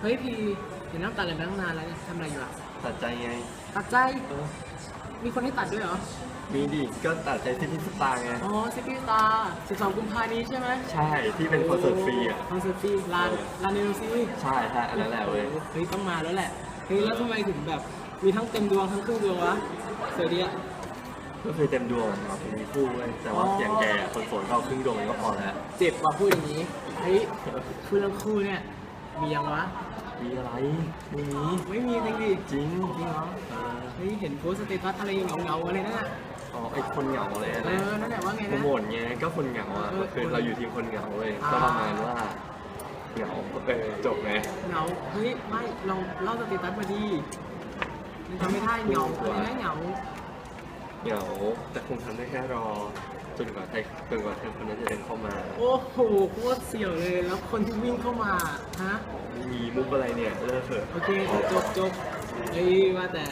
เฮ้ยพี่เห็นน้ำตัดอะไรมาตั้งนานแล้วเนี่ยทำอะไรอยู่อะตัดใจไงตัดใจ เออมีคนให้ตัดด้วยเหรอ มีดิก็ตัดใจที่พิซซ่าไง อ๋อซิตี้ตา 12 กุมภานี้ใช่ไหมใช่ที่เป็นคอนเสิร์ตฟรีอะ คอนเสิร์ตฟรีลานเออลานเนลซีใช่ใช่อันนั้นแหละเว้ยเฮ้ยต้องมาแล้วแหละ เฮ้ยแล้วทำไมถึงแบบ มีทั้งเต็มดวงทั้งครึ่งดวงวะสวยดีอะก็คือเต็มดวงเราเป็นมีคู่เว้ยแต่ว่าอ๋อเสียงแกคนโสดก็เอาครึ่งดวงก็พอแล้ว เจ็บว่ะพูดอย่างนี้ เฮ้ยคู่เรื่องคู่เนี่ย มียังวะ มีอะไรไม่มีไม่มีจริงดิจริงจริงเหรอเออเฮ้ยเห็นโพสต์สเตตัสอะไรเหงาๆอะไรนั่นน่ะอ๋อไอคนเหงาเลยเอนะอนั่นแหละว่าไงโปรนะ โมทไงก็คนเหงาอะเออคือเราอยู่ทีมคนเหงาเว้ยอ่า ก็ประมาณว่าเหงาเออจบไงเหงาเฮ้ยไม่ลองเล่าสเตตัสมาดีมันทำไม่ได้เหงาอะไรนะเหงาเหงาแต่คงทำได้แค่รอจนกว่าใครจนกว่าเธอคนนั้นจะเดินเข้ามา โอ้โหโคตรเสี่ยวเลยแล้วคนที่วิ่งเข้ามาฮะไม่มีมุกอะไรเนี่ยเลิกเถอะโอเคจบจบเฮ้ยว่าแต่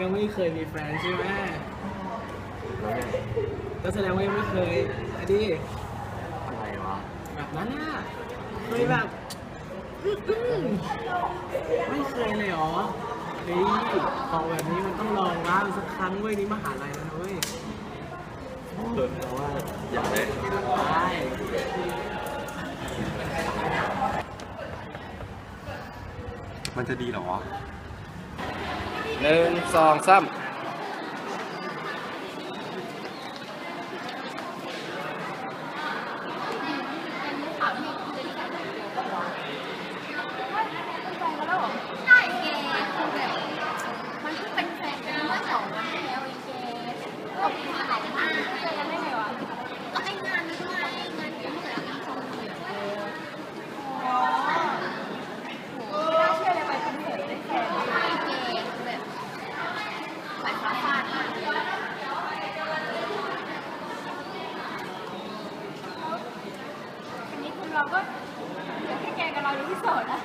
ยังไม่เคยมีแฟนใช่ไหมแล้วไงก็แสดงว่ายังไม่เคยอะดิอะไรวะแบบนั้นน่ะเคยแบบอื้ออื้อไม่เคยเลยเหรอเฮ้ยของแบบนี้มันต้องลองบ้างสักครั้งเว้ยนี่มหาลัยแล้วนะเว้ยเออเพราะว่า มันจะดีเหรอวะหนึ่งสองสาม ใช่เกคือแบบมันเพิ่งเป็นแฟนกันเมื่อสองวันที่แล้วไอ้เกก็มีมาหลายงานเจอกันได้ไงวะก็ไอ้งานนั้นไงงานที่เหมือนกันคอนเสิร์ตอ๋อโหน่าเชื่อเลยไปคอนเสิร์ตได้แฟนไอ้เกแบบสายฟ้าฟาดมากอันนี้คุณ เราก็แค่แกกับเราอยู่ที่โสดอะ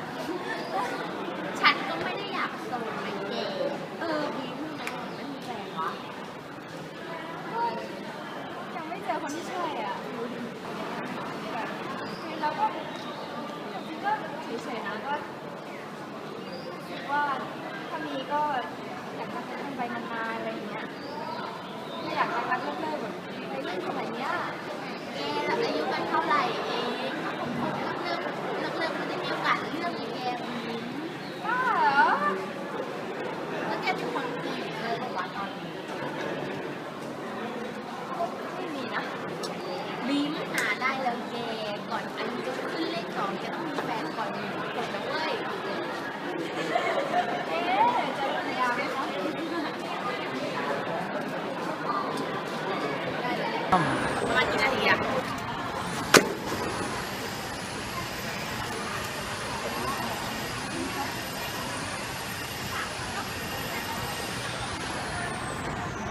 ฉันก็ไม่ได้อยากโสดเหมือนเกย์เออบีมทำไมถึงไม่มีแฟนวะก็ยังไม่เจอคนที่ใช่อะดูดิแบบเราก็ก็เฉยๆนะก็คิดว่าถ้ามีก็อยากจะคบกันไปนานๆอะไรอย่างเงี้ยไม่อยากรักๆเลิกๆแบบไปเล่นสมัยเนี้ยเกย์เราอายุกันเท่าไหร่เองเลิกเลิกเลิกมันจะมีโอกาสเลือกอย่างเกย์บ้าเหรอแล้วแกเป็นคนคุยเลยเหรอวะตอนนี้ไม่มีนะบีมหาได้แล้วเกย์ก่อนอายุจะขึ้นเลขสองแกต้องมีแฟนก่อนมีคนนะเว้ยเอ๊ะจะภรรยาไหมคะได้เลยประมาณกี่นาทีอะ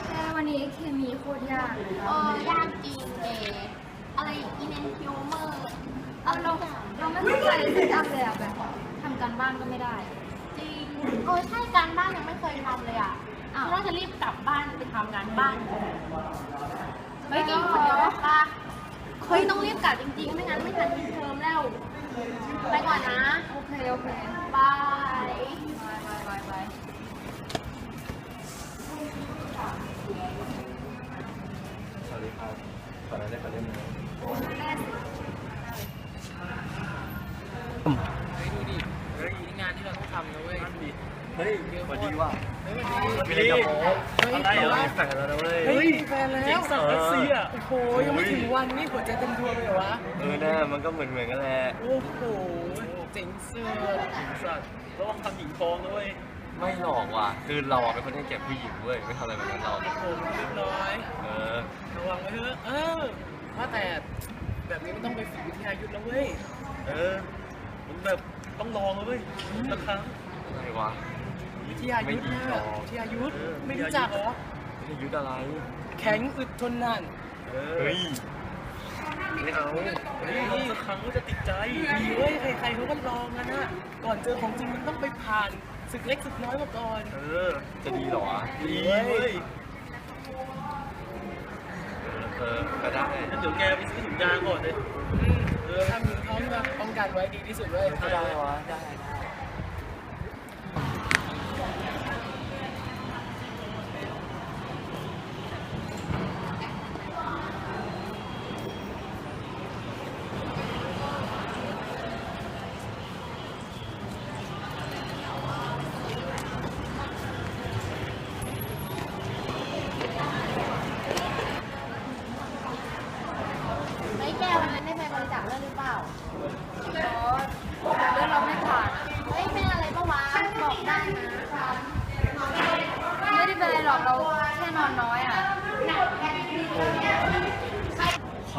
แค่ วันนี้เคมีโคตรยากเออยากจริงเกอะไรอีเนนฮิวเมอร์เอาเราเราไม่เข้าใจสักอย่างเลยอะแบบทำการบ้านก็ไม่ได้ จริงเออใช่การบ้านยังไม่เคยทำเลยอะอ้าวน่าจะรีบกลับบ้านไปทำงานบ้านเฮ้ยกินคนเดียวปะเฮ้ยต้องรีบกลับจริงๆ ไม่งั้นไม่ทันปิดเทอมแล้ว ไปก่อนนะ โอเค โอเคบาย ขอนั้นได้ขอเล่นไหมเฮ้ยดูดิเฮ้ยนี่งานที่เราต้องทำนะเว้ยเฮ้ยสวัสดีว่ะเฮ้ยมีอะไรจะบอกเฮ้ยอะไรเหรอมีแฟนแล้วนะเว้ยเฮ้ยแฟนแล้วเจ๋งสัตว์เอฟซีอะโอ้โหยังไม่ถึงวันนี่หัวใจเต็มดวงเลยเหรอวะเออหน่ามันก็เหมือนเหมือนกันแหละโอ้โหเจ๋งเสุดสัตว์ระวังทำหญิงทองด้วย ไม่หลอกว่ะคือเราอะเป็นคนที่เก็บผู้หญิงเว้ยไม่ทำอะไรแบบนั้นหรอกโอ้โหเรียบร้อยเออระวังไว้เถอะเออว่าแต่แบบนี้มันต้องไปฝึกวิทยายุทธ์แล้วเว้ยเออมันแบบต้องลองเลยเว้ยสักครั้งอะไรวะวิทยายุทธ์ไม่ดีหรนะอกวิทยายุทธ์เออ ไม่รู้จักเหรอไม่ได้ยุทธอะไรแข็งอึดทนนาน เออเฮ้ยไม่เอาเฮ้ยสักครั้งก็จะติดใจ ดีเว้ยใครๆเขาก็ลองกันนะก่อนเจอของจริงมันต้องไปผ่าน ศึกเล็กศึกน้อยมาก่อน เออ จะดีเหรอวะดีเว้ยเออก็ได้งั้นเดี๋ยวแกไปซื้อถุงยางก่อนเลยอืมเออถ้ามีเข้าต้องแบบป้องกันไว้ดีที่สุดเลย ได้วะได้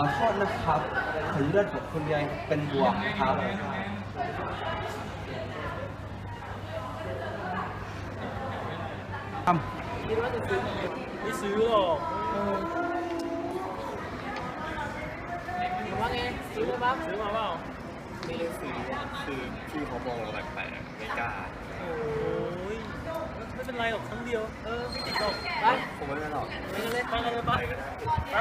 อโทษนะครับผลเลือดของคุณยายเป็นบวกครับ ไม่ซื้อหรอกว่าไงซื้อไหมบ้างซื้อมาเปล่าไม่ได้ซื้อคือพี่เขามองเราแปลกๆไม่กล้าโอ้ยไม่เป็นไรหรอกครั้งเดียว เออไม่ติดหรอกไปผมไม่ได้หรอกไปกันเลยไปกันเลยไป